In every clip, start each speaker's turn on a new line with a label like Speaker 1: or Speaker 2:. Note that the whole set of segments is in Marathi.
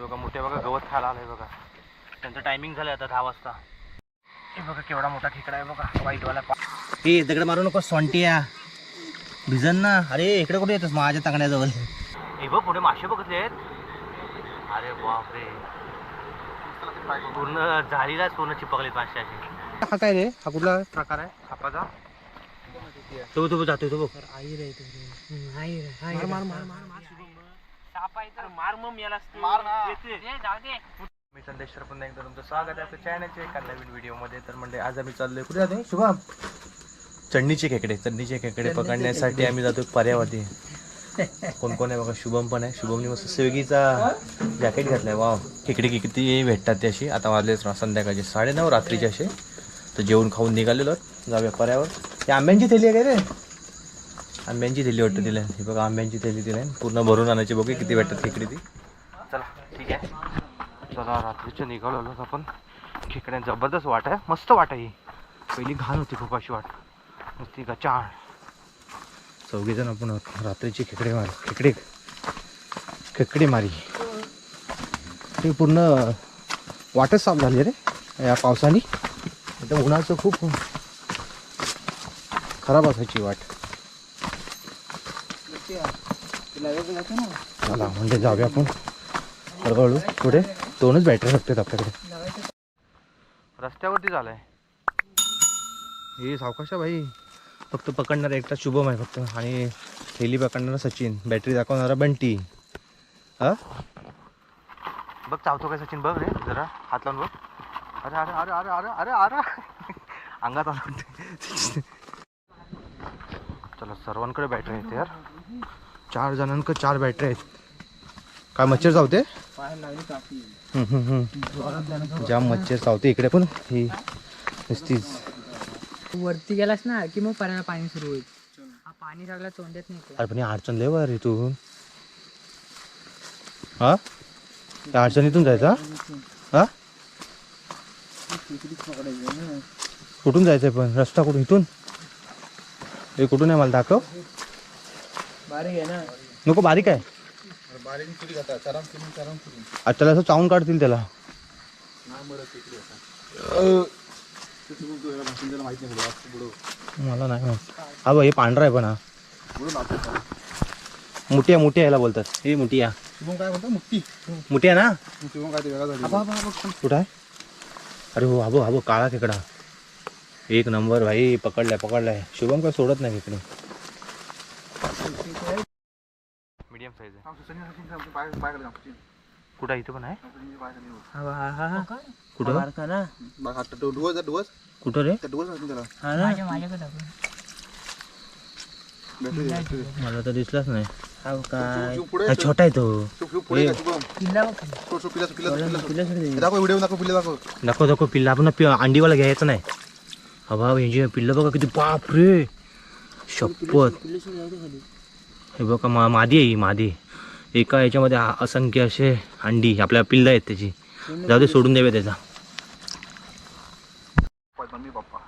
Speaker 1: हे बघा मोठे बघा गवत खायला आलंय बघा. त्यांचं टायमिंग झालं आता दहा वाजता. हे बघा केवढा मोठा खेकडा आहे बघा. वाईटवाला ए दगड मारू नको सोंटिया. भिजन ना. अरे इकडे कुठे येतोस? माझ्या तांगण्याजवळ हे बघ पुढे मासे बघितले आहेत. अरे बापरे. पूर्ण जाळीलाच पूर्ण चिपकलेत मासे असे. हा काय रे? हा कुठला प्रकार आहे? सापाचा तो तो जातोय तो बघ. मी संदेश्वर पुन्हा एकदा तुमचं स्वागत आहे. आपल्या चॅनलच्या एका नवीन व्हिडिओमध्ये. तर म्हणजे आज आम्ही चाललोय कुठे जाते शुभम. चढणीचे खेकडे चढणीचे खेकडे पकडण्यासाठी आम्ही जातो पर्यावरती कोण कोण आहे बघा? शुभम पण आहे. शुभमने मस्त स्विगीचा जॅकेट घातलाय. वाव खेकडे किती भेटतात ते अशी आता वाजले संध्याकाळचे साडे नऊ रात्रीचे असे. तर जेवण खाऊन निघालेलो जाऊया पर्यावर. ते आंब्यांची थैली आहे काय रे? आंब्यांची थैली वाटतं तिला. हे बघा आंब्यांची थैली तिला. पूर्ण भरून आणायची बघू किती भेटतात खेकडे ती. चला ठीक आहे. चला रात्रीच्या निघालो आपण. खेकड्या जबरदस्त वाट आहे. मस्त वाट आहे ही. पहिली घाण होती खूप अशी वाट. नुसती गचाळ. चौघेजण आपण. रात्रीची खेकडे मारी खेकडे खेकडे मारी. ते पूर्ण वाटच साफ झाली रे या पावसाने. एकदम उन्हाचं खूप खराब असायची वाट. चला म्हणजे जाऊया आपण. हळूहळू पुढे. दोनच बॅटरी शकतात आपल्याकडे. रस्त्यावरती झालाय. हे सावकाशा भाई. फक्त पकडणारा एकटा शुभम आहे फक्त. आणि थैली पकडणारा सचिन. बॅटरी दाखवणारा बंटी. हा? बघ चावतो काय सचिन बघ रे जरा हात लावून बघ. अरे अरे अरे अरे अरे अरे अरे. अंगात आलं चला सर्वांकडे बॅटरी आहेत यार. चार जणांकडे चार बॅटरी आहेत. काय मच्छर चावते. जाम मच्छर चावते इकडे पण ही नुसतीच.
Speaker 2: वरती गेलास ना की मग पर्यंत पाणी सुरू होईल. हा पाणी सगळं तोंडात नाही
Speaker 1: अरे पण ही अडचण लय वर तू. हा? त्या अडचणीतून जायचा हा? कुठून जायचंय पण? रस्ता कुठून? इथून? हे कुठून आहे मला दाखव.
Speaker 2: बारीक आहे ना.
Speaker 1: नको बारीक आहे. त्याला असं चावून काढतील त्याला. मला नाही माहीत. हा बघ हे पांढरा आहे पण हा. मुठिया मुठिया याला बोलतात. हे मुठिया.
Speaker 3: काय म्हणतो मुक्ती
Speaker 1: मुठिया ना?
Speaker 3: शिवम काय ते वेगळा झाली
Speaker 1: कुठं आहे? अरे हो हाबो हाबो काळा खेकडा. एक नंबर भाई पकडलाय पकडलाय. शुभम काय सोडत नाही इकडे मीडियम साईज आहे
Speaker 3: पाय पाय खाली जाऊ.
Speaker 1: कुठं इथं पण आहे
Speaker 3: पाय खाली जाऊ.
Speaker 1: कुठं
Speaker 3: बघ हा तो डुवस आहे, डुवस
Speaker 1: कुठं रे
Speaker 3: त्या डुवस आहे त्याला
Speaker 2: माझ्या माझ्याकडे दाखव.
Speaker 3: बॅटरी दे, बॅटरी दे.
Speaker 1: मला तर दिसलाच नाही
Speaker 3: शिव- शिव पुढे
Speaker 1: हा, छोटा आहे तो
Speaker 3: शिव- शिव पुढे का, शुभम?
Speaker 2: किल्ला बघ खाली.
Speaker 3: शिव- शिव पिल्ला पिल्ला पिल्ला हे दाखव व्हिडिओ दाखव पिल्ला दाखव
Speaker 1: नको नको पिल्ला आपण पि- अंडीवाला घ्यायचं नाही हवा हे जे पिल्लं बघा किती बाप रे शपथ हे बघा मा मादी आहे ही मादी. एका याच्यामध्ये असंख्य असे अंडी आपल्या पिल्लं आहेत त्याची. जाऊ दे सोडून द्यावे त्याचा.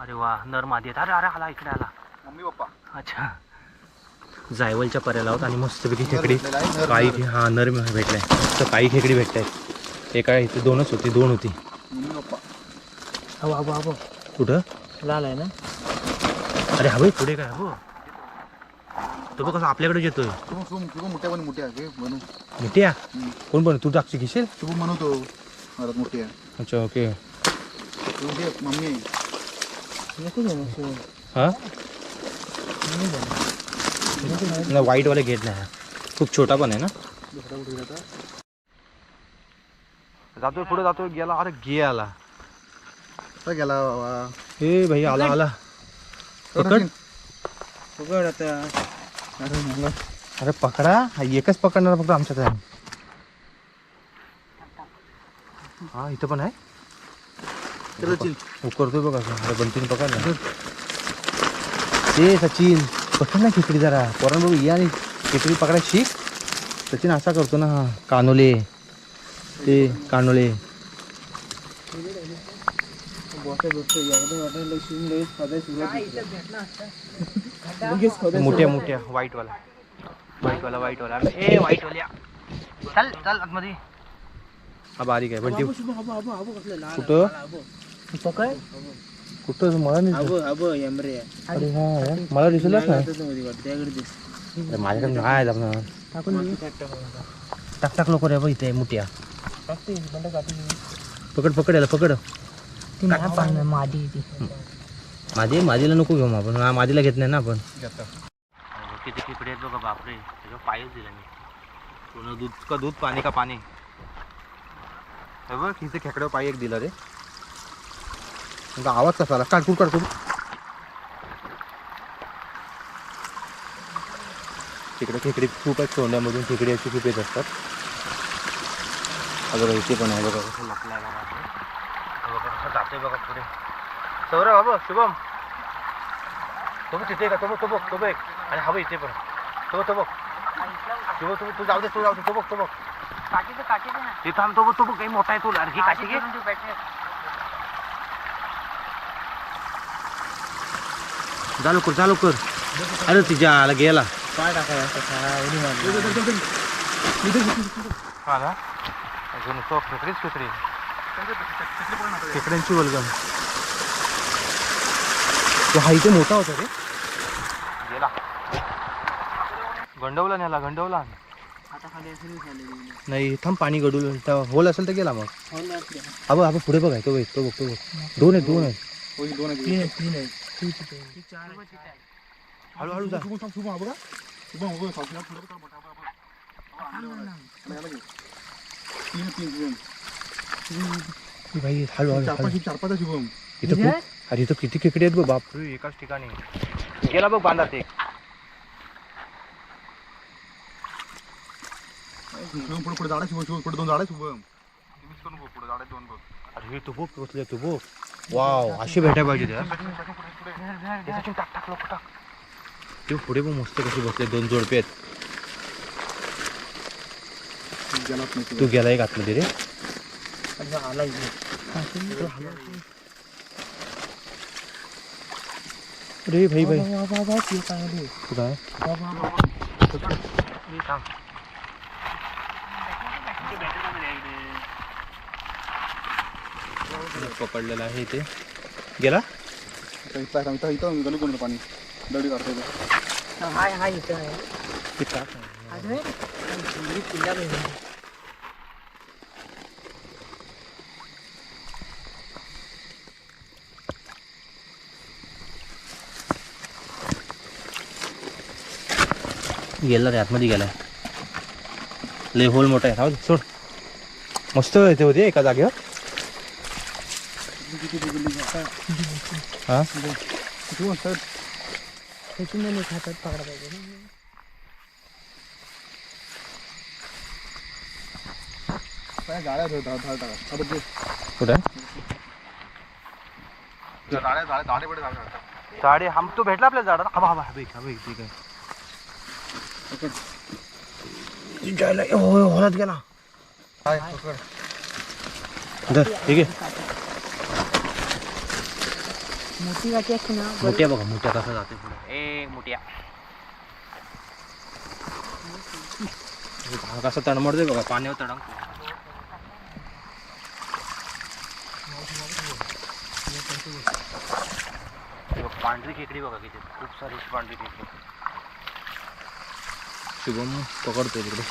Speaker 1: अरे वा नर मादी आहेत. अरे अरे आला इकडे आला.
Speaker 3: मम्मी पप्पा
Speaker 1: अच्छा. जायवलच्या पर्याला आहोत आणि मस्तपैकी खेकडी काही. हा नर भेटलाय. मस्त काही खेकडी भेटत आहेत एका इथे दोनच होती दोन होती. कुठं?
Speaker 2: लाल आहे ना?
Speaker 1: अरे हा भाई पुढे काय? हो. तो बघ कसं आपल्याकडे येतोय.
Speaker 3: मोठ्या पण मोठ्या
Speaker 1: मिठ्या?
Speaker 3: हम्म.
Speaker 1: कोण पण तू टाकशी घेशील?
Speaker 3: बनवतो घरात मोठी आहे.
Speaker 1: अच्छा ओके.
Speaker 3: ती मम्मी.
Speaker 1: हा?
Speaker 2: नाही
Speaker 1: white वाले घेत नाही. हा. खूप छोटा पण आहे ना? जातोय पुढे जातोय गेला. अरे गे आला
Speaker 3: गेला बाबा?
Speaker 1: ए भाई आला आला. पकड.
Speaker 2: पकड आता.
Speaker 3: अरे.
Speaker 1: अरे पकडा. हा एकच पकडणार फक्त आमच्यात आहे हा इथं पण आहे?
Speaker 3: चिल.
Speaker 1: उकरतोय बघा. अरे बंटीने पकड ना ते सचिन पकड ना खिचडी जरा. पोरांना बघू या आणि खिचडी पकडा शिक. सचिन असा करतो ना हा कानोले. ते कानोले.
Speaker 3: बोटे बोटे याकडे वाटायला शिवून लगेच खादाय सुरुवात
Speaker 1: मोठ्या मोठ्या व्हाईट वाला व्हाईट वाला व्हाईट वाला ए व्हाईट वाल्या चल चल आतमध्ये. हा बारीक आहे. पण ते कुठं?
Speaker 2: पकड
Speaker 1: कुठं? मला नाही. अरे हा. मला दिसलंच नाही. माझ्याकडे नाही आहे आपण
Speaker 2: टाकून देऊ.
Speaker 1: टाक टाक लवकर आहे बघ इथे मुठ्या. पकड पकड याला पकड.
Speaker 2: मादी ती.
Speaker 1: माझी माझीला नको घेऊ मग आपण माझीला घेत नाही ना आपण. किती खेकडे आहेत बघा बापरे. त्याच्यावर पायच दिला मी पूर्ण दूध का दूध पाणी का पाणी? हे बघ इथे खेकड्यावर पाय एक दिला रे. तुमचा आवाज कसा आला? काढ काढ तिकडे खेकडे खूप आहेत सोंड्यामधून खेकडे अशी खूप येत असतात. बघा इथे पण आहे बघा. कसं लपलं आहे बघा. आपलं. बघा कसं जाते बघा पुढे. सौरभ बाबा शुभम. तो बघ तिथे का? तो बघ तो बघ तो बघ आणि हवं इथे पण. तो बघ तो बघ तू बघ तू तू जाऊ दे तू जाऊ दे. तो बघ तो बघ
Speaker 2: काठी काठी दे ना.
Speaker 1: ते बघ तो बघ काही मोठा आहे तो अरे ही काठी घे.
Speaker 2: बॅटरी.
Speaker 1: जा लवकर जा लवकर. अरे तिच्या आला गेला.
Speaker 3: पाय टाकायला हा.
Speaker 1: हा अजून तो खेकडीच खेकडी खेकड्यांची वलगम. हा इथे मोठा होता रे. गेला. गंडवला नेला गंडवला.
Speaker 3: आता खाली असेल नाही
Speaker 1: थांब पाणी गडून होल असेल तर गेला मग. अबो अबो पुढे बघाय तो बघ तो बघ तो बघ. दोन आहेत दोन
Speaker 3: हो, ही आहेत, तीन
Speaker 2: आहे.
Speaker 1: हळूहळू जा.
Speaker 3: बघा. तीन तीन.
Speaker 1: भाई हळूहळू
Speaker 3: चार पाच चार पाच आहे शुभम
Speaker 1: इथं? अरे इथं किती खेकडे आहेत बघ बापरे एकाच ठिकाणी. गेला बघ बांधात एक
Speaker 3: शुभम पुढे पुढे झाडा दोन झाडा शुभम मिस करून बघ, पुढे झाडा दोन बघ.
Speaker 1: अरे तू बघ पोचले तू बघ. वाव अशी भेटायला पाहिजे त्या टाक टाक लोक टाक. ते पुढे पण मस्त कसे बसले दोन जोडपे आहेत. तू गेला एक आतमध्ये रे.
Speaker 3: आला इथे.
Speaker 1: अरे भाई भाई
Speaker 3: वा, वा, वा, ते काय आले?
Speaker 1: तू काय
Speaker 3: वा, वा, वा.
Speaker 1: पकडलेला आहे इथे गेला
Speaker 3: आता इथं आहे, इथं- इथं गणू कोणतं पाणी दगडी काढतो इथं.
Speaker 2: हाय हाय इथं आहे.
Speaker 1: ते टाक.
Speaker 2: अरे, ही किल्ला बघ.
Speaker 1: गेला रे आतमध्ये गेलाय. लय होल मोठा आहे. हा सोड. मस्त येते होते एका जागेवर. हा?
Speaker 2: पकडा पाहिजे
Speaker 3: काय झाड-
Speaker 1: कुठे
Speaker 3: झाडे झाडे
Speaker 1: हम तो भेटला आपल्या झाडाला? हा हा हा हा ठीक आहे. जायला हो होलात गेला.
Speaker 3: हाय, पकड.
Speaker 1: धर ठीक आहे.
Speaker 2: मोठी गाठी असते ना? बरं.
Speaker 1: मोठ्या बघा मोठ्या कसा जाते पुढे. ए मोठ्या. हा कसा तडमडतोय बघा पाण्यावर तडंग. पांढरी खेकडी बघा किती खूप सारी पांढरी खेकडी. शुभम पकडतोय तिकडे.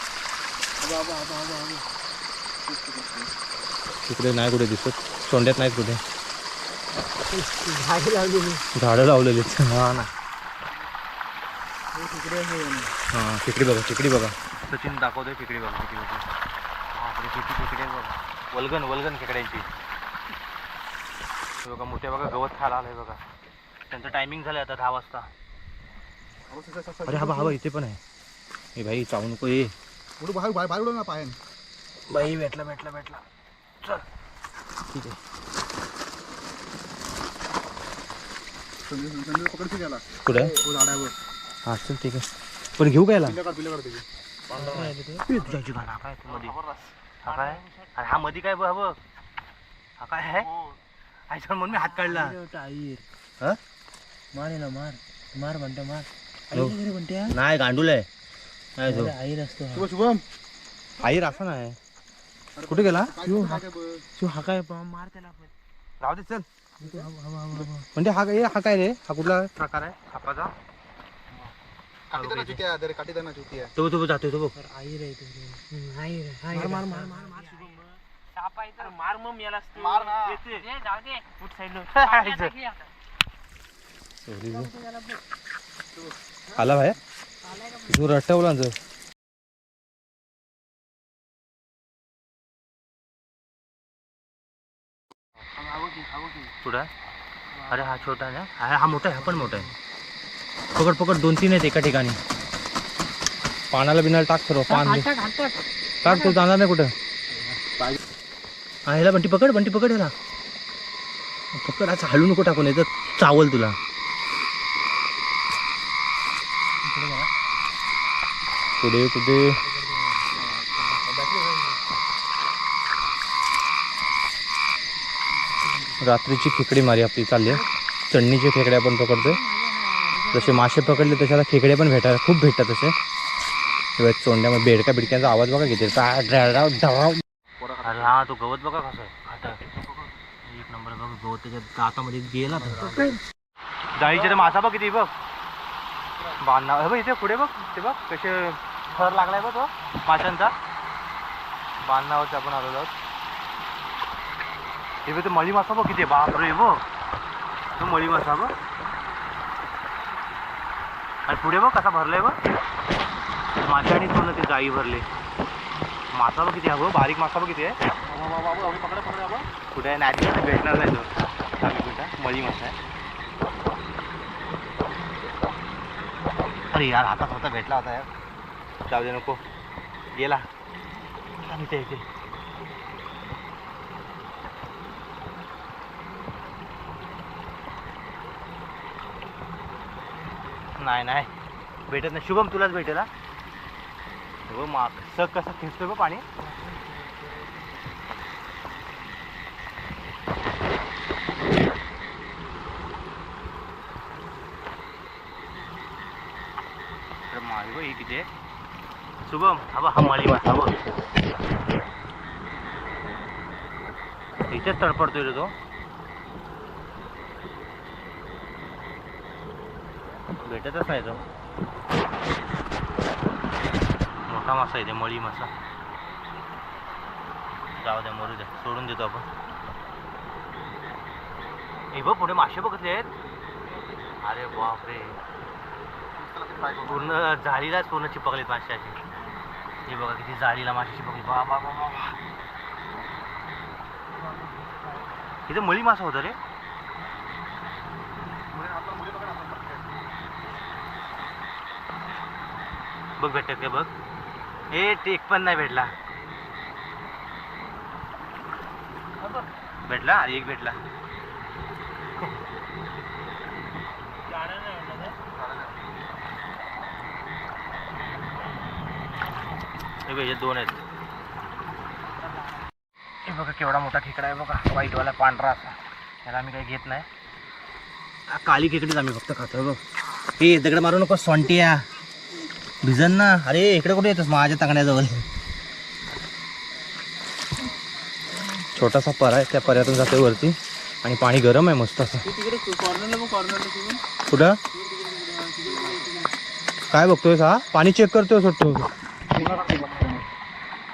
Speaker 1: तिकडे नाही कुठे दिसत सोंड्यात नाहीत कुठे
Speaker 2: झाडे लावलेली
Speaker 1: झाडं लावलेली आहेत. हा ना
Speaker 3: तिकडे.
Speaker 1: हा बघा खेकडी बघा सचिन दाखवतोय खेकडी बघा किती बघा किती बघा वल्गन वल्गन खेकड्यांची बघा मोठ्या बघा गवत खायला आलंय बघा त्यांचं टायमिंग झालंय आता दहा वाजता अरे हा बा हा बा इथे पण आहे हे भाई चावू नको ये.
Speaker 3: पुढे बाहेर बाहेर बाहेर उडव ना पायाने.
Speaker 1: बाई भेटला भेटला भेटला. चल. ठीक आहे.
Speaker 3: संजय- संजय पकडते गेला.
Speaker 1: कुठे?
Speaker 3: हो, झाडावर.
Speaker 1: हा चल ठीक आहे. पण घेऊ कायला
Speaker 3: पिल्लं काढ, पिल्लं काढ त्याची.
Speaker 1: तुझ्याची गाणं हा काय? हा काय? अरे हा मध्ये काय बघ हा काय आहे? आयच्या म्हणून मी हात काढला. हा?
Speaker 3: मार याला, मार. मार म्हणता मार.
Speaker 1: हो.
Speaker 3: हा?
Speaker 1: नाही गांडूल आहे. काय तो
Speaker 3: शुभम शुभम
Speaker 1: आईर असा नाही कुठे गेला
Speaker 3: शिव हा काय बघ.
Speaker 2: शिव हा काय मार त्याला आपण.
Speaker 1: राहू दे चल. म्हणजे हा काय हा काय रे हा कुठला प्रकार आहे
Speaker 3: ना ना आहे.
Speaker 1: तो तो जातोय तो बघ
Speaker 2: आई रे आई रे, आई रे.
Speaker 3: मार, मार, मार, मार,
Speaker 2: साप आहे तर मार मग याला
Speaker 3: मार ना.
Speaker 2: जाऊ दे साईडला.
Speaker 1: आला बाहेर तू रटवला पुढं अरे हा छोटा आहे ना? हा हा मोठा आहे हा पण मोठा आहे. पकड पकड दोन तीन आहेत एका ठिकाणी. पानाला बिनाला टाक सर्व पान दे.
Speaker 2: टाक,
Speaker 1: तू तो जाणार नाही कुठं? हा ह्याला बंटी पकड बंटी पकड ह्याला. पकड असं हलू नको टाकून येतं चावल तुला. पुढे कुठे? रात्रीची खेकडी मारी आपली चालली आहे. चढणीचे खेकडे आपण पकडतोय. जसे मासे पकडले तशाला खेकडे पण भेटायला खूप भेटतात तसे. किंवा चोंड्यामध्ये बेडका बिडक्यांचा आवाज बघा घेते ड्राव ड्रा- अरे हा तो गवत बघा कसं आहे. एक नंबर बघ गवत त्याच्या दातामध्ये गेला जाळीचे तर मासा बघ किती बघ. बांधणार. बघ इथे पुढे बघ ते बघ कसे थर लागलाय बघ हो. तो माशांचा बांधणावरती आपण आलेलो आहोत. हे बघ ते मळी मासा बघ किती आहे. बापरे बघ तो मळी मासा बघ. आणि पुढे बघ कसा भरलाय बघ. माशाने पूर्ण ते जाई भरले. मासा बघ किती आहे बघ बारीक मासा बघ किती आहे. कुठे नाही भेटणार नाही तो. आम्ही कुठं मळी मासा आहे. अरे यार हातात होता भेटला होता यार. जाऊ दे नको. गेला सांगते इथे नाही नाही. भेटत नाही. शुभम तुलाच भेटेल हा? हो माग सग कसं खेचतोय बघ पाणी? तर माळी बघ ही किती आहे शुभम हा बघ हा माळी मासा बघ इथेच तडपडतोय रे तो भेटतच नाही तो मोठा मासा आहे ते मळी मासा जाऊ द्या मरू द्या सोडून देतो आपण हे बघ पुढे मासे बघितले आहेत अरे बापरे पूर्ण जाळीलाच पूर्ण चिपकलेत माशाची हे बघा किती जाळीला माशाची चिपकले बा बा बा इथे मळी मासा होता रे. बघ भेटत का बघ. हे टेक पण नाही भेटला. भेटला अरे एक भेटला. हे बघ, हे दोन आहेत. हे बघा केवढा मोठा खेकडा आहे बघा. व्हाईटवाला पांढरा असा. त्याला आम्ही काही घेत नाही. हा, काळी खेकडीच आम्ही फक्त खातो बघ. हे दगड मारू नको सोंटिया. भिजन ना. अरे इकडे कुठे येतोस? माझ्या तांगण्याजवळ छोटासा परा आहे त्या पर्यातून जातोय वरती. आणि पाणी गरम आहे मस्त असं. कुठं? काय बघतोय हा? पाणी चेक करतोय सुटतो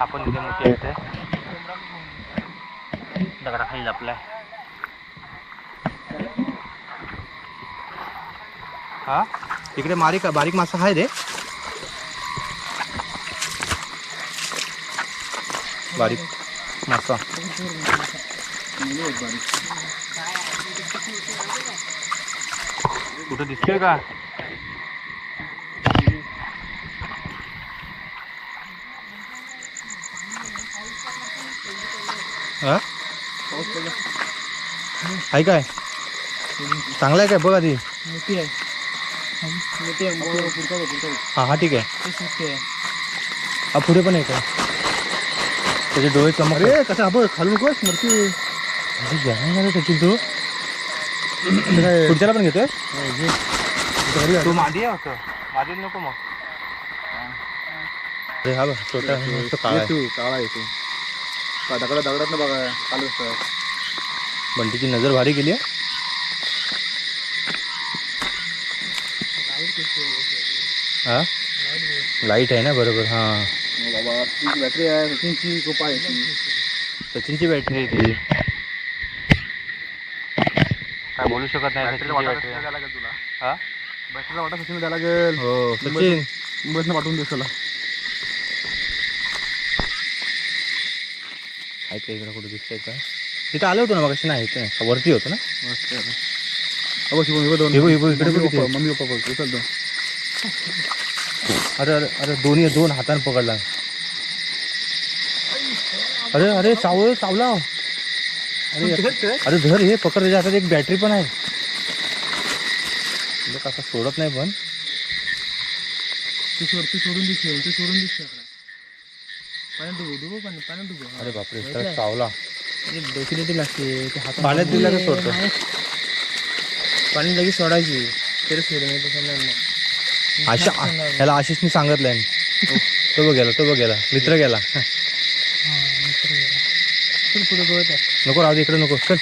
Speaker 1: आपण तिथे मोठी आहे. दगडा खाली लपलाय हा? इकडे मारीक बारीक मासा आहे रे. बारीक मासा. कुठं दिसतोय का? आहे काय? चांगला आहे काय? बघ आधी
Speaker 2: मोठी आहे. मोठी.
Speaker 1: हा हा ठीक आहे.
Speaker 2: ते
Speaker 1: हा पुढे पण आहे काय? त्याचे डोळे चमक
Speaker 3: अरे कसं बघ खालू नको स्मृती
Speaker 1: त्याची तू पुढच्याला पण घेतोय? तू मादी आहे असं. मादी नको मग. अरे हा बघ छोटा मस्त काळा आहे.
Speaker 3: तू काळा येतो दगडात दगडात बघा चालू असतं.
Speaker 1: बंटीची नजर भारी केली आहे. हा? लाइट आहे ना बरोबर हा.
Speaker 3: बाबा तुमची बॅटरी आहे सचिनची खूप आहे ती.
Speaker 1: सचिनची बॅटरी आहे ती. काय बोलू शकत नाही सचिनची बॅटरी
Speaker 3: लागेल तुला.
Speaker 1: हा?
Speaker 3: बॅटरीला वाटा सचिन द्यायला लागेल.
Speaker 1: हो सचिन.
Speaker 3: मुंबईतनं पाठवून दे चला
Speaker 1: आहे का इकडे कुठे दिसतंय का? तिथं आलं होतं ना मग नाही इथं. वरती होतं ना?
Speaker 3: शिवम इकडे दोन मम्मी. पप्पा मम्मी पप्पा बघ उचल दोन.
Speaker 1: अरे अरे अरे दोन्ही दोन हाताने पकडला. अरे अरे चावळ चावला. अरे अरे धर हे पकड त्याच्या हातात एक बॅटरी पण आहे. लोक असं सोडत नाही पण.
Speaker 3: तू सोड तू सोडून दिसते तू सोडून दिसते पाण्यात डुबो डुबो पाणी पाण्यात डुबो
Speaker 1: अरे बापरे तर चावला.
Speaker 3: डोकी देखील लागते ते हातात
Speaker 1: पाण्यात दिला तर सोडतो?
Speaker 3: पाणी लगेच सोडायची. तरी सोडून समजा
Speaker 1: आशा ह्याला आशिषने सांगितलंय. तो बघ गेला तो बघ गेला. मित्र गेला. नको राहू इकडे नको. चल.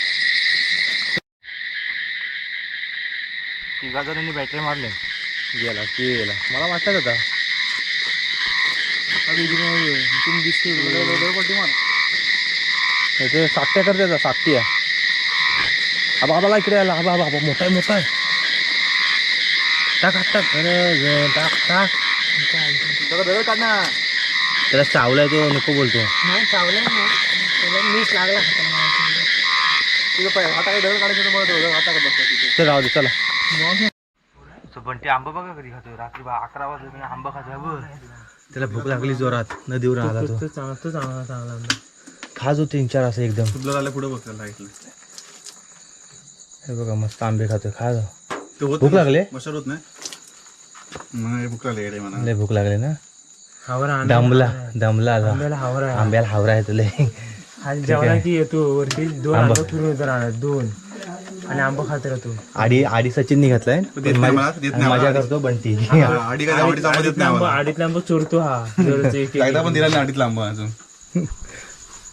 Speaker 1: तिघा जणांनी बॅटरी मारले. गेला की गेला. मला वाटत होता
Speaker 3: अरे इकडे तुम्ही दिसते पट्टी मार
Speaker 1: ते साकट्या करते आता साकटी आहे आबा आबाला इकडे आला आबा आबा मोठा आहे मोठा आहे. टाक हात टाक. ग- टाक टाक.
Speaker 3: दगड काढ ना.
Speaker 1: त्याला चावलाय तो नको बोलतो.
Speaker 2: नाही चावलं ना त्याला मीच लागला
Speaker 1: चल राहू दे चला. पण ते आंबा बघा कधी खातोय. रात्री बा अकरा वाजता आंबा खातोय बघ. त्याला भूक लागली जोरात. नदीवर आला तो.
Speaker 3: तो चांगला तो चांगला चांगला
Speaker 1: खाज होते तीन चार असं एकदम.
Speaker 3: तुला झालं पुढे बघ
Speaker 1: हे बघा मस्त आंबे खातोय. खा जा.
Speaker 3: ते होत
Speaker 1: भूक लागले?
Speaker 3: मशाल होत नाही? नाही भूक लागली येडे म्हणा
Speaker 1: लय भूक लागली ना.
Speaker 2: हावरा
Speaker 1: दमला दमला आता.
Speaker 2: आंब्याला हावरा
Speaker 1: आंब्याला हावरा आहे तुला
Speaker 2: आज जेवला की येतो वरती दोन
Speaker 1: आंबा.
Speaker 2: आंबा फिरून येतो राहणार दोन. आणि आंबा खात राहतो.
Speaker 1: आडी आडी सचिननी घातलाय.
Speaker 3: देत नाही मला, देत नाही
Speaker 1: मजा. करतो बंटी.
Speaker 2: आडीतला आंबा चोरतो हा.
Speaker 3: पण दिला नाही आडीतला आंबा अजून.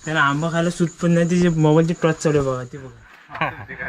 Speaker 2: त्याला आंबा खायला सूट पण नाही. तिचे मोबाईलची टॉर्च चालू आहे बघा ती बघा.